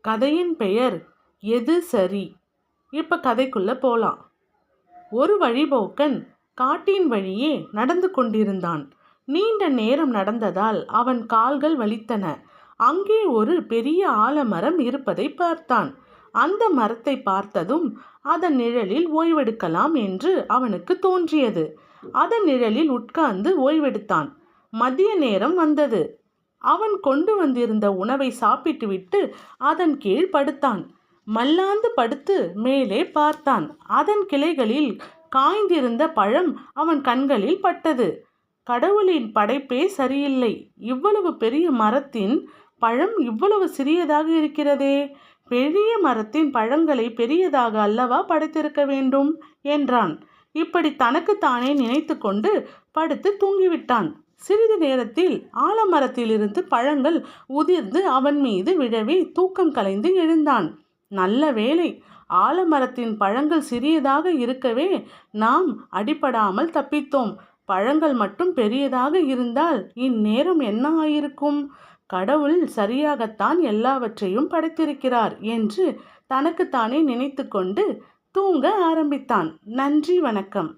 கதையின் பெயர் எது சரி இப்போ கதைக்குள்ளே போகலாம் ஒரு வழிபோக்கன் காட்டின் வழியே நடந்து கொண்டிருந்தான். நீண்ட நேரம் நடந்ததால் அவன் கால்கள் வலித்தன. அங்கே ஒரு பெரிய ஆலமரம் இருப்பதை பார்த்தான். அந்த மரத்தை பார்த்ததும் அதன் நிழலில் ஓய்வெடுக்கலாம் என்று அவனுக்கு தோன்றியது. அதன் நிழலில் உட்கார்ந்து ஓய்வெடுத்தான். மதிய நேரம் வந்தது. அவன் கொண்டு வந்திருந்த உணவை சாப்பிட்டுவிட்டு அதன் கீழ் படுத்தான். மல்லாந்து படுத்து மேலே பார்த்தான். அதன் கிளைகளில் காய்ந்திருந்த பழம் அவன் கண்களில் பட்டது. கடவுளின் படைப்பே சரியில்லை. இவ்வளவு பெரிய மரத்தின் பழம் இவ்வளவு சிறியதாக இருக்கிறதே. பெரிய மரத்தின் பழங்களை பெரியதாக அல்லவா படைத்திருக்க வேண்டும்? என்றான். இப்படி தனக்குத்தானே நினைத்து கொண்டு படுத்து தூங்கிவிட்டான். சிறிது நேரத்தில் ஆலமரத்திலிருந்து பழங்கள் உதிர்ந்து அவன் மீது விழவே தூக்கம் கலைந்து எழுந்தான். நல்ல வேலை ஆலமரத்தின் பழங்கள் சிறியதாக இருக்கவே நாம் அடிபடாமல் தப்பித்தோம். பழங்கள் மட்டும் பெரியதாக இருந்தால் இந்நேரம் என்ன ஆயிருக்கும்? கடவுள் சரியாகத்தான் எல்லாவற்றையும் படைத்திருக்கிறார் என்று தனக்குத்தானே நினைத்து கொண்டு தூங்க ஆரம்பித்தான். நன்றி வணக்கம்.